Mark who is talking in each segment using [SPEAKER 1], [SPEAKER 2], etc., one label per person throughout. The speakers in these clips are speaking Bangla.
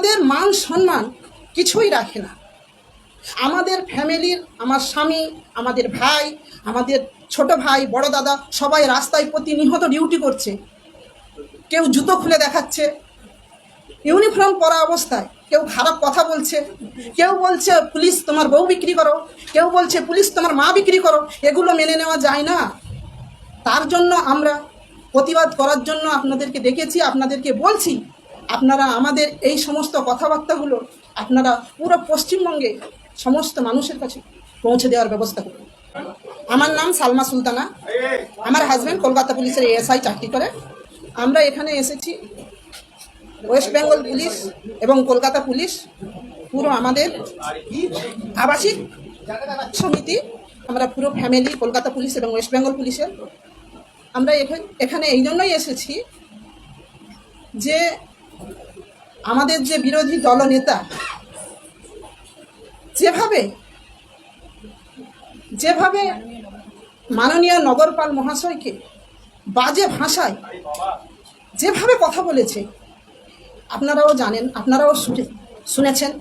[SPEAKER 1] আমাদের মান সম্মান কিছুই রাখে না। আমাদের ফ্যামিলির আমার স্বামী, আমাদের ভাই, আমাদের ছোট ভাই, বড় দাদা সবাই রাস্তায় প্রতিনিয়ত ডিউটি করছে। কেউ জুতো খুলে দেখাচ্ছে ইউনিফর্ম পরা অবস্থায়। কেউ খারাপ কথা বলছে, কেউ বলছে, পুলিশ তোমার বউ বিক্রি করো। কেউ বলছে, পুলিশ তোমার মা বিক্রি করো। এগুলো মেনে নেওয়া যায় না। তার জন্য আমরা প্রতিবাদ করার জন্য আপনাদেরকে ডেকেছি, আপনাদেরকে বলছি আপনারা আমাদের এই সমস্ত কথাবার্তাগুলো আপনারা পুরো পশ্চিমবঙ্গে সমস্ত মানুষের কাছে পৌঁছে দেওয়ার ব্যবস্থা করুন। আমার নাম সালমা সুলতানা। আমার হাজব্যান্ড কলকাতা পুলিশের এএসআই চাকরি করে। আমরা এখানে এসেছি। ওয়েস্ট বেঙ্গল পুলিশ এবং কলকাতা পুলিশ, পুরো আমাদের আবাসিক সমিতি, আমরা পুরো ফ্যামিলি কলকাতা পুলিশ এবং ওয়েস্ট বেঙ্গল পুলিশের। আমরা এখানে এই জন্যই এসেছি যে আমাদের যে বিরোধী দলনেতা, যেভাবে যেভাবে মাননীয় নগরপাল মহাশয়কে বাজে ভাষায় যেভাবে কথা বলেছে, আপনারাও জানেন, আপনারাও শুনে, শুনেছেন,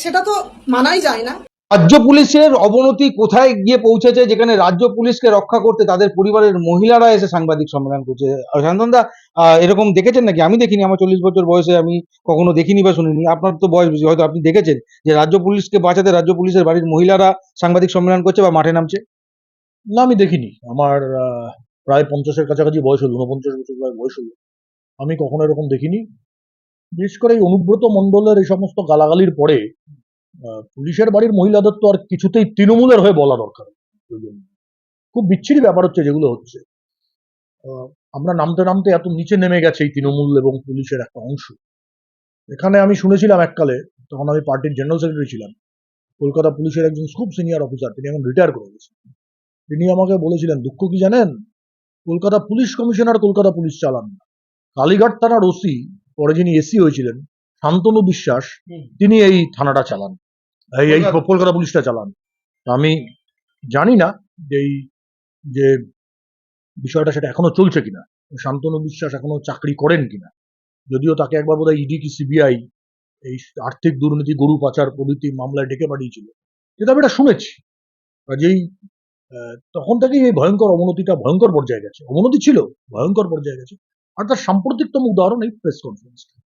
[SPEAKER 1] সেটা তো মানাই যায় না।
[SPEAKER 2] রাজ্য পুলিশের অবনতি কোথায় গিয়ে পৌঁছেছে, যেখানে রাজ্য পুলিশকে রক্ষা করতে তাদের পরিবারের মহিলারা এসে সাংবাদিক সম্মেলন করছে। শান্তনদা এরকম দেখেছেন নাকি? আমি দেখিনি, আমার চল্লিশ বছর বয়সে আমি কখনো দেখিনি বা শুনিনি। আপনার তো বয়স বেশি, হয়তো আপনি দেখেছেন যে রাজ্য পুলিশকে বাঁচাতে রাজ্য পুলিশের বাড়ির মহিলারা সাংবাদিক সম্মেলন করছে বা মাঠে নামছে?
[SPEAKER 3] না, আমি দেখিনি। আমার প্রায় পঞ্চাশের কাছাকাছি বয়স হলো উনপঞ্চাশ বছর প্রায় বয়স হলো। আমি কখনো এরকম দেখিনি। বিশেষ করে এই অনুব্রত মণ্ডলের এই সমস্ত গালাগালির পরে পুলিশের বাড়ির মহিলাদের তো আর কিছুতেই তৃণমূলের হয়ে বলা দরকার। খুব বিচ্ছিরি ব্যাপার হচ্ছে যেগুলো হচ্ছে। আহ, আমরা নামতে নামতে এত নিচে নেমে গেছে এই তৃণমূল এবং পুলিশের একটা অংশ। এখানে আমি শুনেছিলাম এককালে তখন আমি পার্টির জেনারেল সেক্রেটারি ছিলাম কলকাতা পুলিশের একজন খুব সিনিয়র অফিসার তিনি এখন রিটায়ার করে গেছেন। তিনি আমাকে বলেছিলেন দুঃখ কি জানেন? Kolkata police commissioner Kolkata police চালান না। কালীঘাট থানার ওসি পরে যিনি এসি হয়েছিলেন শান্তনু বিশ্বাস তিনি এই থানাটা চালান। এই এই কলকাতা পুলিশটা চালান। আমি জানি না যে এই যে বিষয়টা সেটা এখনও চলছে কিনা। শান্তনু বিশ্বাস এখনও চাকরি করেন কিনা। যদিও তাকে একবার বোধহয় ইডি কি সিবিআই এই আর্থিক দুর্নীতি গরু পাচার প্রভৃতি মামলায় ডেকে পাঠিয়েছিল। কিন্তু আমি এটা শুনেছি। কাজেই আহ, তখন থেকেই এই ভয়ঙ্কর অবনতিটা ভয়ঙ্কর পর্যায়ে গেছে। অবনতি ছিল ভয়ঙ্কর পর্যায়ে গেছে। আর তার সাম্প্রতিকতম উদাহরণ এই প্রেস কনফারেন্স
[SPEAKER 2] বলছি, ব- ব-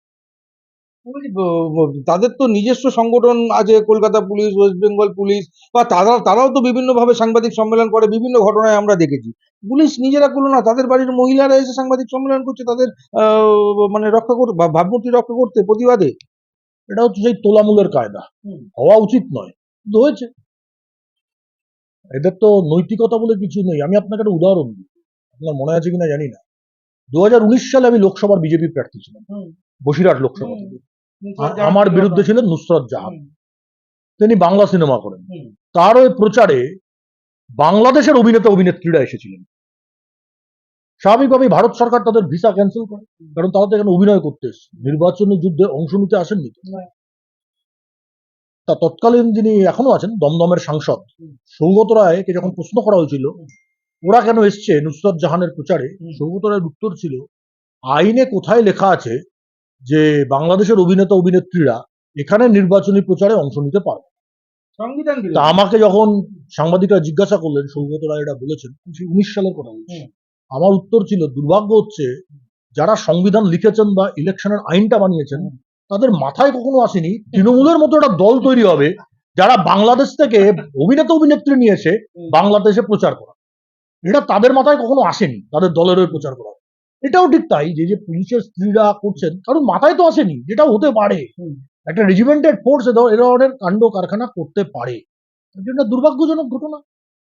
[SPEAKER 2] তাদের তো নিজস্ব সংগঠন আছে Kolkata police West Bengal police বা তারা তারাও তো বিভিন্নভাবে সাংবাদিক সম্মেলন করে বিভিন্ন ঘটনায় আমরা দেখেছি। পুলিশ নিজেরা করল না তাদের বাড়ির মহিলারা এসে সাংবাদিক সম্মেলন করছে তাদের মানে রক্ষা করতে বা ভাবমূর্তি রক্ষা করতে প্রতিবাদে।
[SPEAKER 3] এটা হচ্ছে সেই তোলামূলের কায়দা। হওয়া উচিত নয় কিন্তু হয়েছে। এদের তো নৈতিকতা বলে কিছু নেই। আমি আপনাকে একটা উদাহরণ দিই। আপনার মনে আছে কিনা জানি না। দু হাজার উনিশ সালে আমি লোকসভার বিজেপি প্রার্থী ছিলাম। বসিরহাট লোকসভা থেকে। আমার বিরুদ্ধে ছিলেন নুসরত জাহান। তিনি বাংলা সিনেমা করেন। তার ওই প্রচারে বাংলাদেশের অভিনেতা অভিনেত্রীরা এসেছিলেন। স্বাভাবিকভাবেই ভারত সরকার তাদের ভিসা ক্যান্সেল করে কারণ তারা তো এখানে অভিনয় করতে এসেছে। নির্বাচনী যুদ্ধে অংশ নিতে আসেননি তা। তৎকালীন যিনি এখনও আছেন দমদমের সাংসদ সৌগত রায়কে যখন প্রশ্ন করা হয়েছিল ওরা কেন এসছে নুসরত জাহানের প্রচারে? সৌগত রায়ের উত্তর ছিল আইনে কোথায় লেখা আছে যে বাংলাদেশের অভিনেতা অভিনেত্রীরা এখানে নির্বাচনী প্রচারে অংশ নিতে পারবে
[SPEAKER 2] সংবিধান
[SPEAKER 3] তা আমাকে যখন সাংবাদিকরা জিজ্ঞাসা করলেন সৌগত রায় এটা বলেছেন উনিশ সালের কথা বলছি আমার উত্তর ছিল দুর্ভাগ্য হচ্ছে যারা সংবিধান লিখেছেন বা ইলেকশনের আইনটা বানিয়েছেন তাদের মাথায় কখনো আসেনি তৃণমূলের মতো একটা দল তৈরি হবে যারা বাংলাদেশ থেকে অভিনেতা অভিনেত্রী নিয়ে এসে বাংলাদেশে প্রচার করা। এটা তাদের মাথায় কখনো আসেনি তাদের দলের হয়ে প্রচার করা। এটাও ঠিক তাই যে যে পুলিশের স্ত্রীরা করছেন কারণ মাথায় তো আসেনি যেটা হতে পারে। একটা রেজিমেন্টেড ফোর্স এ ধরনের কাণ্ড কারখানা করতে পারে। দুর্ভাগ্যজনক ঘটনা।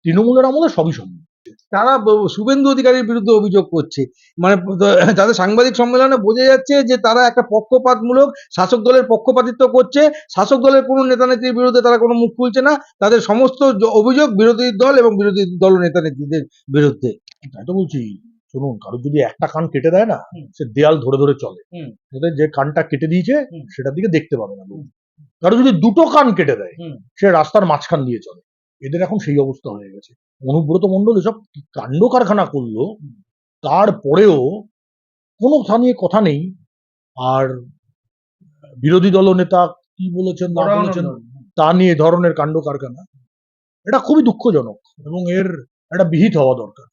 [SPEAKER 3] তৃণমূলের আমলে সবই সম্ভব।
[SPEAKER 2] তারা শুভেন্দু অধিকারীর বিরুদ্ধে অভিযোগ করছে। মানে তাদের সাংবাদিক সম্মেলনে বোঝা যাচ্ছে যে তারা একটা পক্ষপাতমূলক শাসক দলের পক্ষপাতিত্ব করছে। শাসক দলের কোনো নেতা নেত্রীর বিরুদ্ধে তারা কোনো মুখ খুলছে না। তাদের সমস্ত অভিযোগ বিরোধী দল এবং বিরোধী দল নেতা নেত্রীদের বিরুদ্ধে।
[SPEAKER 3] তাই তো বলছি। শুনুন কারোর যদি একটা কান কেটে দেয় না সে দেয়াল ধরে ধরে চলে। যে কানটা কেটে দিয়েছে সেটার দিকে দেখতে পাবে না কারও যদি দুটো কান কেটে দেয় সে রাস্তার মাঝখান দিয়ে চলে। এদের এখন সেই অবস্থা হয়ে গেছে। অনুব্রত মন্ডল এসব কাণ্ড কারখানা করল তারপরেও কোনো নিয়ে কথা নেই। আর বিরোধী দল নেতা কি বলেছেন না বলেছেন তা নিয়ে ধরনের কাণ্ড কারখানা এটা খুবই দুঃখজনক এবং এর একটা বিহিত হওয়া দরকার।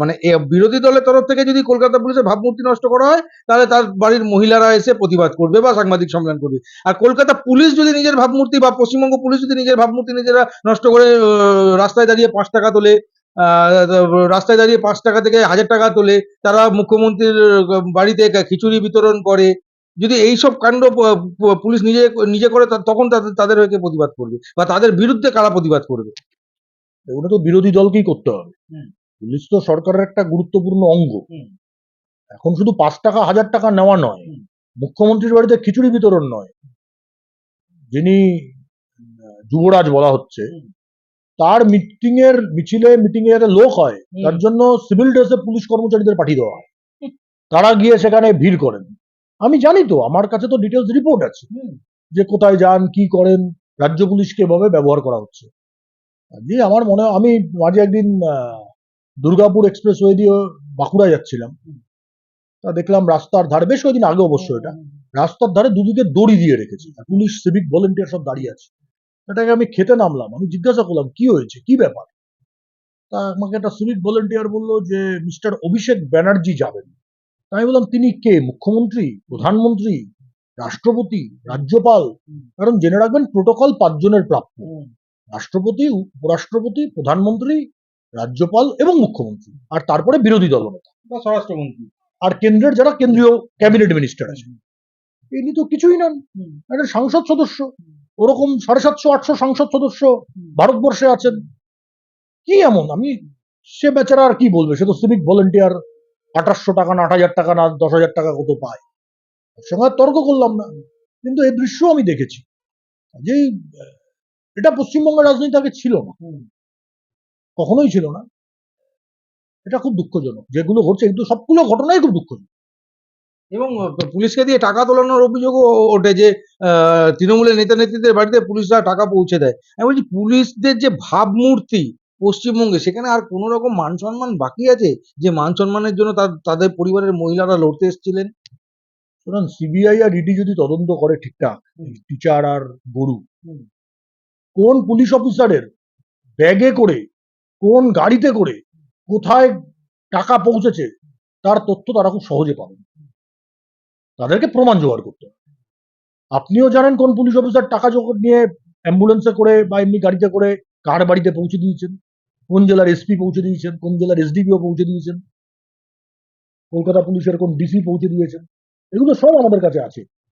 [SPEAKER 2] মানে বিরোধী দলের তরফ থেকে যদি কলকাতা পুলিশের ভাবমূর্তি নষ্ট করা হয়, তাহলে তার বাড়ির মহিলারা এসে প্রতিবাদ করবে বা সাংবাদিক সম্মেলন করবে। আর কলকাতা পুলিশ যদি নিজের ভাবমূর্তি বা পশ্চিমবঙ্গ পুলিশ যদি নিজের ভাবমূর্তি নিজেরা নষ্ট করে রাস্তায় দাঁড়িয়ে পাঁচ টাকা তোলে রাস্তায় দাঁড়িয়ে পাঁচ টাকা থেকে হাজার টাকা তোলে, তারা মুখ্যমন্ত্রীর বাড়িতে খিচুড়ি বিতরণ করে, যদি এইসব কাণ্ড পুলিশ নিজে নিজে করে তখন তাদের তাদের হয়ে প্রতিবাদ করবে? বা তাদের বিরুদ্ধে কারা প্রতিবাদ করবে?
[SPEAKER 3] এগুলো তো বিরোধী দলকেই করতে হবে। পুলিশ তো সরকারের একটা গুরুত্বপূর্ণ অঙ্গ। এখন শুধু পাঁচ টাকা হাজার টাকা নেওয়া নয় মুখ্যমন্ত্রীর বাড়িতে খিচুড়ি বিতরণ নয় যিনি যুবরাজ বলা হচ্ছে তার মিটিং এর মিছিলে মিটিং এর লোক হয় তার জন্য সিভিল ড্রেসে পুলিশ কর্মচারীদের পাঠিয়ে দেওয়া হয়। তারা গিয়ে সেখানে ভিড় করেন? আমি জানি তো আমার কাছে তো ডিটেলস রিপোর্ট আছে। যে কোথায় যান কি করেন রাজ্য পুলিশকে এভাবে ব্যবহার করা হচ্ছে। যে আমার মনে হয় আমি মাঝে একদিন দুর্গাপুর এক্সপ্রেসওয়ে দিয়ে বাঁকুড়া যাচ্ছিলাম। তা দেখলাম রাস্তার ধারে বেশ কয়েকদিন আগে অবশ্য এটা রাস্তার ধারে দুদিকে দড়ি দিয়ে রেখেছে। পুলিশ সিভিক ভলেন্টিয়ার সব দাঁড়িয়ে আছে। এটাকে আমি খেতে নামলাম আমি জিজ্ঞাসা করলাম কি হয়েছে? কি ব্যাপার? তা আমাকে একটা সিভিক ভলেন্টিয়ার বলল যে মিস্টার অভিষেক ব্যানার্জি যাবেন। তা আমি বললাম তিনি কে? মুখ্যমন্ত্রী? প্রধানমন্ত্রী? রাষ্ট্রপতি? রাজ্যপাল? কারণ জেনে রাখবেন প্রোটোকল পাঁচজনের প্রাপ্য। রাষ্ট্রপতি উপরাষ্ট্রপতি প্রধানমন্ত্রী রাজ্যপাল এবং মুখ্যমন্ত্রী। আর তারপরে বিরোধী দলনেতা
[SPEAKER 2] বা স্বরাষ্ট্রমন্ত্রী।
[SPEAKER 3] আর কেন্দ্রের যারা কেন্দ্রীয় ক্যাবিনেট মিনিস্টার আছে। ইনি তো কিছুই নন। একটা সংসদ সদস্য। ওরকম সাড়ে সাতশো আটশো সংসদ সদস্য ভারতবর্ষে আছেন। কি এমন? আমি সে বেচারা আর কি বলবে? সে তো সিভিক ভলেন্টিয়ার আঠাশশো টাকা না আট হাজার টাকা না দশ হাজার টাকা কত পায়? ওর সঙ্গে তর্ক করলাম না। কিন্তু এই দৃশ্য আমি দেখেছি। যে এটা পশ্চিমবঙ্গের রাজনীতি আগে ছিল না। কখনোই ছিল না। এটা খুব দুঃখজনক। যেগুলো ঘটছে কিন্তু সবগুলো ঘটনাই খুব দুঃখজনক।
[SPEAKER 2] এবং পুলিশকে দিয়ে টাকা তোলানোর অভিযোগও ওঠে যে আহ, তৃণমূলের নেতা নেত্রীদের বাড়িতে পুলিশরা টাকা পৌঁছে দেয়। আমি বলছি পুলিশদের যে ভাবমূর্তি পশ্চিমবঙ্গে সেখানে আর কোনো রকম মান সম্মান বাকি আছে? যে মান সম্মানের জন্য তার- তাদের পরিবারের মহিলারা লড়তে এসেছিলেন?
[SPEAKER 3] সুতরাং সিবিআই আর ইডি যদি তদন্ত করে ঠিকঠাক টিচার আর গরু। কোন পুলিশ অফিসারের ব্যাগে করে, কোন গাড়িতে করে কোথায় টাকা পৌঁছেছে, তার তথ্য তারা খুব সহজে পাবেন তাদেরকে প্রমাণ জোগাড় করতে হবে। আপনিও জানেন কোন পুলিশ অফিসার টাকা জোগাড় নিয়ে অ্যাম্বুলেন্সে করে বা এমনি গাড়িতে করে কার বাড়িতে পৌঁছে দিয়েছেন? কোন জেলার এসপি পৌঁছে দিয়েছেন? কোন জেলার এসডিপিও পৌঁছে দিয়েছেন? কলকাতা পুলিশের কোন ডিসি পৌঁছে দিয়েছেন? এগুলো সব আমাদের কাছে আছে।